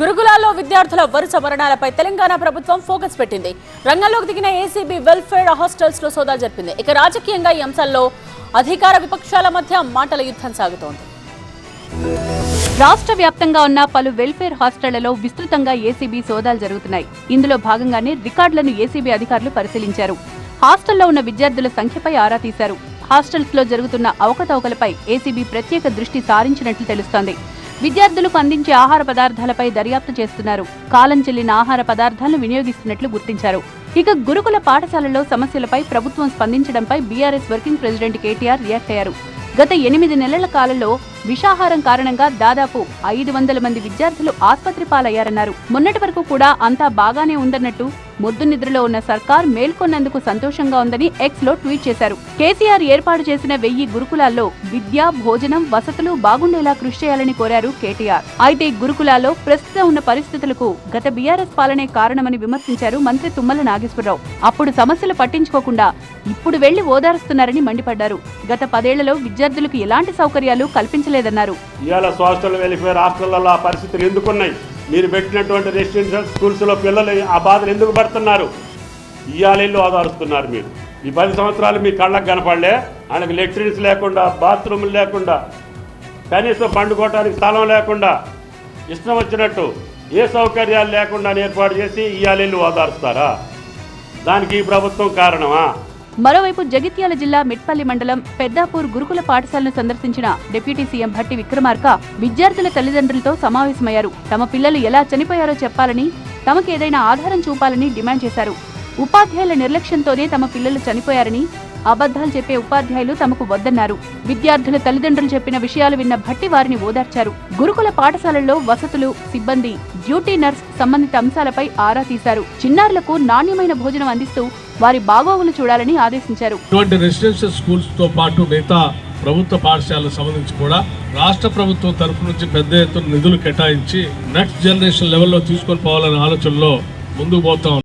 గురుకులాల్లో విద్యార్థుల వరుస మరణాలపై తెలంగాణ ప్రభుత్వం ఫోకస్ పెట్టింది. రంగంలోకి దిగిన ఏసీబీ వెల్ఫేర్ హాస్టల్స్లో సోదాలు జరిపింది. ఇక రాజకీయంగా ఈ అంశాల్లో అధికార విపక్షాల మధ్య మాటల యుద్ధం సాగుతోంది. రాష్ట్ర వ్యాప్తంగా ఉన్న పలు వెల్ఫేర్ హాస్టళ్ళలో విస్తృతంగా ఏసీబీ సోదాలు జరుగుతున్నాయి. ఇందులో భాగంగానే రికార్డులను ఏసీబీ అధికారులు పరిశీలించారు. హాస్టల్లో ఉన్న విద్యార్థుల సంఖ్యపై ఆరా తీశారు. హాస్టల్స్లో జరుగుతున్న అవకతవకలపై ఏసీబీ ప్రత్యేక దృష్టి సారించినట్లు తెలుస్తోంది. విద్యార్థులకు అందించే ఆహార పదార్థాలపై దర్యాప్తు చేస్తున్నారు. కాలం చెల్లిన ఆహార పదార్థాలను వినియోగిస్తున్నట్లు గుర్తించారు. ఇక గురుకుల పాఠశాలల్లో సమస్యలపై ప్రభుత్వం స్పందించడంపై BRS working president KTR react అయ్యారు. గత ఎనిమిది నెలల కాలంలో విషాహారం కారణంగా దాదాపు ఐదు వందల మంది విద్యార్థులు ఆసుపత్రి పాలయ్యారన్నారు. మొన్నటి వరకు కూడా అంతా బాగానే ఉందన్నట్టు మొద్దు నిద్రలో ఉన్న సర్కార్ మేల్కొన్నందుకు సంతోషంగా ఉందని ఎక్స్లో ట్వీట్ చేశారు. కేసీఆర్ ఏర్పాటు చేసిన వెయ్యి గురుకులాల్లో విద్య భోజనం వసతులు బాగుండేలా కృషి చేయాలని కోరారు కేటీఆర్. అయితే గురుకులాల్లో ప్రస్తుతం ఉన్న పరిస్థితులకు గత బీఆర్ఎస్ పాలనే కారణమని విమర్శించారు మంత్రి తుమ్మల నాగేశ్వరరావు. అప్పుడు సమస్యలు పట్టించుకోకుండా ఇప్పుడు వెళ్ళి ఓదారుస్తున్నారని మండిపడ్డారు. గత పదేళ్ళలో విద్యార్థులకు ఎలాంటి సౌకర్యాలు కల్పించలేదన్నారు. పరిస్థితులు ఎందుకున్నాయి? మీరు పెట్టినటువంటి రెసిడెన్షియల్ స్కూల్స్లో పిల్లలు ఆ బాధలు ఎందుకు పడుతున్నారు? ఇయ్యాలేళ్ళు ఇల్లు ఆధారుస్తున్నారు మీరు. ఈ పది సంవత్సరాలు మీ కళ్ళకు కనపడలే ఆయనకు లెట్రిన్స్ లేకుండా బాత్రూములు లేకుండా కనీసం పండుకోవటానికి స్థలం లేకుండా ఇష్టం వచ్చినట్టు ఏ సౌకర్యాలు లేకుండా ఏర్పాటు చేసి ఇయ్యాలేళ్ళు ఇల్లు దానికి ఈ ప్రభుత్వం కారణమా? మరోవైపు జగిత్యాల జిల్లా మిట్పల్లి మండలం పెద్దాపూర్ గురుకుల పాఠశాలను సందర్శించిన డిప్యూటీ సీఎం భట్టి విక్రమార్క విద్యార్థుల తల్లిదండ్రులతో సమావేశమయ్యారు. తమ పిల్లలు ఎలా చనిపోయారో చెప్పాలని తమకు ఏదైనా ఆధారం చూపాలని డిమాండ్ చేశారు. ఉపాధ్యాయుల నిర్లక్ష్యంతోనే తమ పిల్లలు చనిపోయారని అబద్ధాలు చెప్పే ఉపాధ్యాయులు తమకు వద్దన్నారు. విద్యార్థుల తల్లిదండ్రులు చెప్పిన విషయాలు విన్న భట్టి వారిని ఓదార్చారు. గురుకుల పాఠశాలల్లో వసతులు సిబ్బంది డ్యూటీ నర్స్ సంబంధిత అంశాలపై ఆరా తీశారు. చిన్నారులకు నాణ్యమైన భోజనం అందిస్తూ వారి బాగోగులు చూడాలని ఆదేశించారు. ఇటువంటి రెసిడెన్షియల్ స్కూల్స్తో పాటు మిగతా ప్రభుత్వ పాఠశాలకు సంబంధించి కూడా రాష్ట్ర ప్రభుత్వం తరఫు నుంచి పెద్ద ఎత్తున నిధులు కేటాయించి నెక్స్ట్ జనరేషన్ లెవెల్లో తీసుకొని పోవాలనే ఆలోచనలో ముందుకు పోతాం